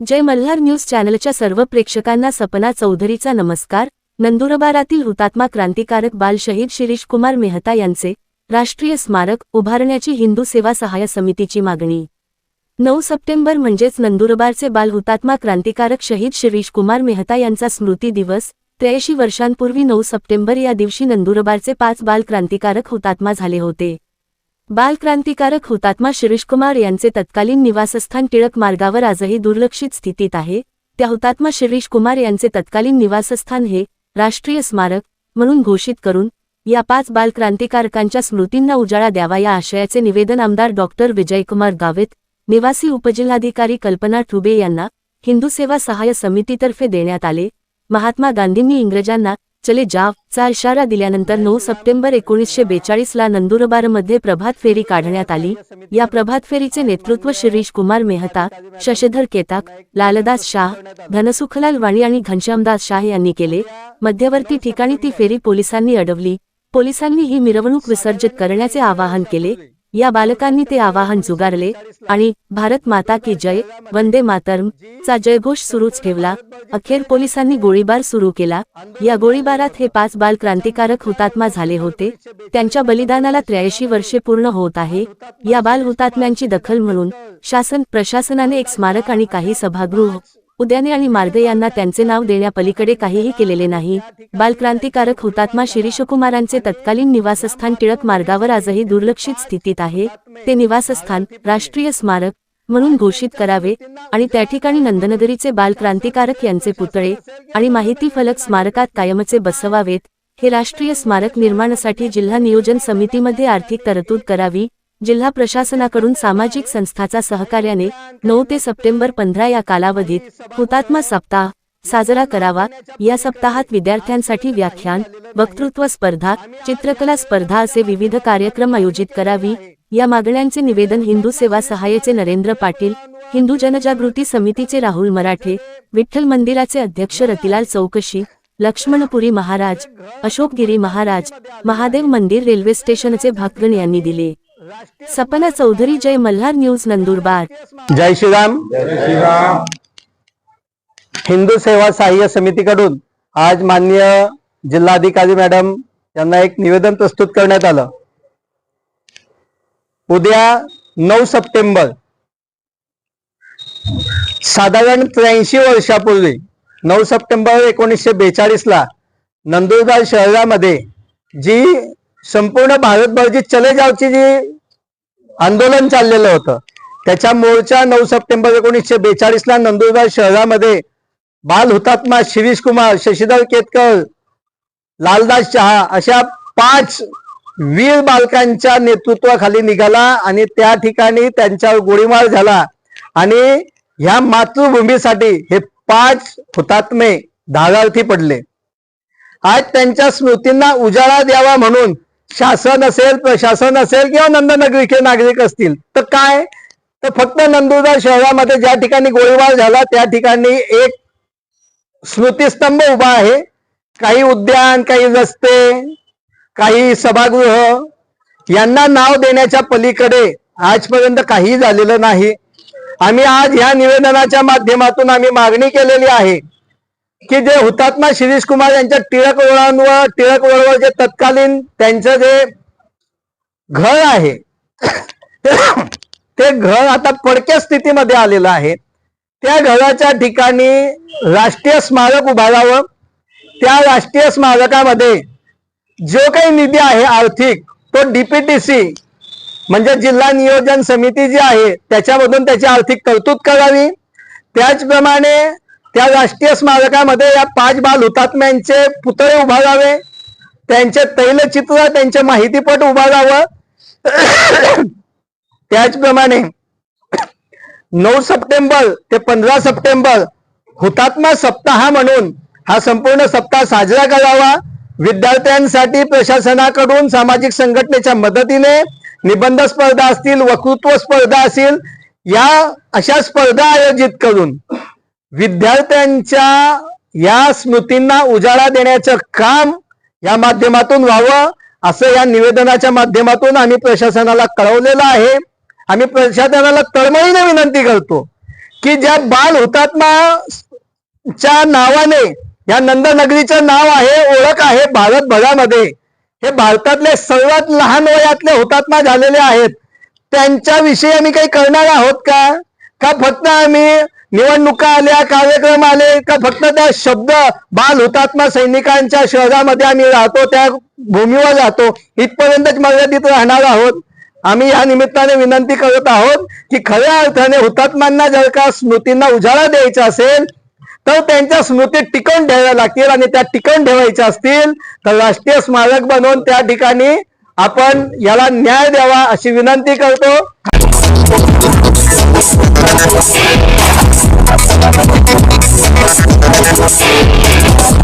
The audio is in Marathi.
जय मल्हार न्यूज चॅनलच्या सर्व प्रेक्षकांना सपना चौधरीचा नमस्कार. नंदुरबारातील हुतात्मा क्रांतिकारक बाल शहीद शिरीष कुमार मेहता यांचे राष्ट्रीय स्मारक उभारण्याची हिंदू सेवा सहाय्य समितीची मागणी. नऊ सप्टेंबर म्हणजेच नंदुरबारचे बाल हुतात्मा क्रांतिकारक शहीद शिरीष कुमार मेहता यांचा स्मृती दिवस त्र्याऐंशी वर्षांपूर्वी नऊ सप्टेंबर या दिवशी नंदुरबारचे पाच बाल क्रांतिकारक हुतात्मा झाले होते. बाल क्रांतिकारक हुतात्मा शिरीषकुमार यांचे तत्कालीन निवासस्थान टिळक मार्गावर आजही दुर्लक्षित स्थितीत आहे. त्या हुतात्मा शिरीष कुमार यांचे तत्कालीन निवासस्थान हे राष्ट्रीय स्मारक म्हणून घोषित करून या पाच बालक्रांतिकारकांच्या स्मृतींना उजाळा द्यावा या आशयाचे निवेदन आमदार डॉक्टर विजयकुमार गावित निवासी उपजिल्हाधिकारी कल्पना ठुबे यांना हिंदू सेवा सहाय्य समितीतर्फे देण्यात आले. महात्मा गांधींनी इंग्रजांना चले जाव चा इशारा दिल्यानंतर नऊ सप्टेंबर एकोणीसशे बेचाळीसला नंदुरबारमध्ये प्रभात फेरी काढण्यात आली. या प्रभात फेरीचे नेतृत्व शिरीष कुमार मेहता शशधर केताक लालदास शाह धनसुखलाल वाणी आणि घनश्यामदास शाह यांनी केले. मध्यवर्ती ठिकाणी ती फेरी पोलिसांनी अडवली. पोलिसांनी ही मिरवणूक विसर्जित करण्याचे आवाहन केले. या बालकांनी ते आवाहन जुगारले आणि भारत माता की जय वंदे मातरम चा जयघोष सुरूच ठेवला. अखेर पोलिसांनी गोळीबार सुरू केला. या गोळीबारात हे पाच बाल क्रांतिकारक हुतात्मा झाले होते. त्यांच्या बलिदानाला त्र्याऐंशी वर्षे पूर्ण होत आहे. या बाल हुतात्म्यांची दखल म्हणून शासन प्रशासनाने एक स्मारक आणि काही सभागृह उद्याने आणि मार्ग यांना त्यांचे नाव देण्यापलीकडे काहीही केलेले नाही. बालक्रांतिकारक हुतात्मा शिरीषकुमारांचे तत्कालीन निवासस्थान टिळक मार्गावर आजही दुर्लक्षित स्थितीत आहे. ते निवासस्थान राष्ट्रीय स्मारक म्हणून घोषित करावे आणि त्या ठिकाणी नंदनगरीचे बालक्रांतिकारक यांचे पुतळे आणि माहिती फलक स्मारकात कायमचे बसवावेत हे राष्ट्रीय स्मारक निर्माणासाठी जिल्हा नियोजन समितीमध्ये आर्थिक तरतूद करावी जिल्हा प्रशासनाकडून सामाजिक संस्थाचा सहकार्याने नऊ ते सप्टेंबर पंधरा या कालावधीत हुतात्मा सप्ताह साजरा करावा. या सप्ताहात विद्यार्थ्यांसाठी व्याख्यान वक्तृत्व स्पर्धा चित्रकला स्पर्धा असे विविध कार्यक्रम आयोजित करावी. या मागण्यांचे निवेदन हिंदू सेवा सहाय्यचे नरेंद्र पाटील हिंदू जनजागृती समितीचे राहुल मराठे विठ्ठल मंदिराचे अध्यक्ष रतिलाल चौकशी लक्ष्मणपुरी महाराज अशोक गिरी महाराज महादेव मंदिर रेल्वे स्टेशनचे भाकगण यांनी दिले. सपना चौधरी जय मल्हार न्यूज नंदुरबार. जय श्रीराम. हिंदू सेवा सहाय्य समितीकडून आज माननीय जिल्हाधिकारी मॅडम यांना एक निवेदन प्रस्तुत करण्यात आलं. उद्या नऊ सप्टेंबर साधारण त्र्याऐंशी वर्षापूर्वी नऊ सप्टेंबर एकोणीसशे बेचाळीस ला नंदुरबार शहरामध्ये जी संपूर्ण भारतभर जी चले जावची जी आंदोलन चाललेलं होतं. त्याच्या मोर्चा नऊ सप्टेंबर एकोणीसशे बेचाळीस ला नंदुरबार शहरामध्ये बाल हुतात्मा शिरीष कुमार शशीधर केतकर लालदास शहा अशा पाच वीर बालकांच्या नेतृत्वाखाली निघाला आणि त्या ठिकाणी त्यांच्यावर गोळीमार झाला आणि ह्या मातृभूमीसाठी हे पाच हुतात्मे धारार्थी पडले. आज त्यांच्या स्मृतींना उजाळा द्यावा म्हणून शासन असेल प्रशासन असेल किंवा नंदनगरीचे नागरिक असतील तर काय? तर फक्त नंदुरबार शहरामध्ये ज्या ठिकाणी गोळीबार झाला त्या ठिकाणी एक स्मृतिस्तंभ उभा आहे. काही उद्यान काही रस्ते काही सभागृह यांना नाव देण्याच्या पलीकडे आजपर्यंत काही झालेलं नाही. आम्ही आज ह्या निवेदनाच्या माध्यमातून आम्ही मागणी केलेली आहे की जे हुतात्मा शिरीष कुमार यांच्या टिळक वळांवर टिळक वळवर जे तत्कालीन त्यांचं जे घर आहे ते घर आता पडक्या स्थितीमध्ये आलेलं आहे. त्या घराच्या ठिकाणी राष्ट्रीय स्मारक उभारावं. त्या राष्ट्रीय स्मारकामध्ये जो काही निधी आहे आर्थिक तो डीपीटीसी म्हणजे जिल्हा नियोजन समिती जी आहे त्याच्यामधून त्याची आर्थिक तरतूद करावी. त्याचप्रमाणे त्या राष्ट्रीय स्मारकामध्ये या पाच बाल हुतात्म्यांचे पुतळे उभारावे त्यांचे तैलचित्र त्यांचे माहितीपट उभारावं. त्याचप्रमाणे नऊ सप्टेंबर ते पंधरा सप्टेंबर हुतात्मा सप्ताह म्हणून हा संपूर्ण सप्ताह साजरा करावा. विद्यार्थ्यांसाठी प्रशासनाकडून सामाजिक संघटनेच्या मदतीने निबंध स्पर्धा असतील वक्तृत्व स्पर्धा असतील या अशा स्पर्धा आयोजित करून विद्यार्थ्यांच्या या स्मृतींना उजाळा देण्याचं काम या माध्यमातून व्हावं असं या निवेदनाच्या माध्यमातून आम्ही प्रशासनाला कळवलेलं आहे. आम्ही प्रशासनाला तळमळीने विनंती करतो की ज्या बाल हुतात्मा च्या नावाने या नंदनगरीचं नाव आहे ओळख आहे भारतभरामध्ये हे भारतातले सर्वात लहान वयातले हुतात्मा झालेले आहेत. त्यांच्याविषयी आम्ही काही करणार आहोत का? का फक्त आम्ही निवडणुका आल्या कार्यक्रम आले का फक्त त्या शब्द बाल हुतात्मा सैनिकांच्या शहरामध्ये आम्ही राहतो त्या भूमीवर राहतो इथपर्यंतच मर्यादित राहणार आहोत. आम्ही या निमित्ताने विनंती करत आहोत की खऱ्या अर्थाने हुतात्म्यांना जर का स्मृतींना उजाळा द्यायचा असेल तर त्यांच्या स्मृती टिकवून ठेवाव्या लागतील आणि त्या टिकवून ठेवायच्या असतील तर राष्ट्रीय स्मारक बनवून त्या ठिकाणी आपण याला न्याय द्यावा अशी विनंती करतो. I'm gonna go to the next one.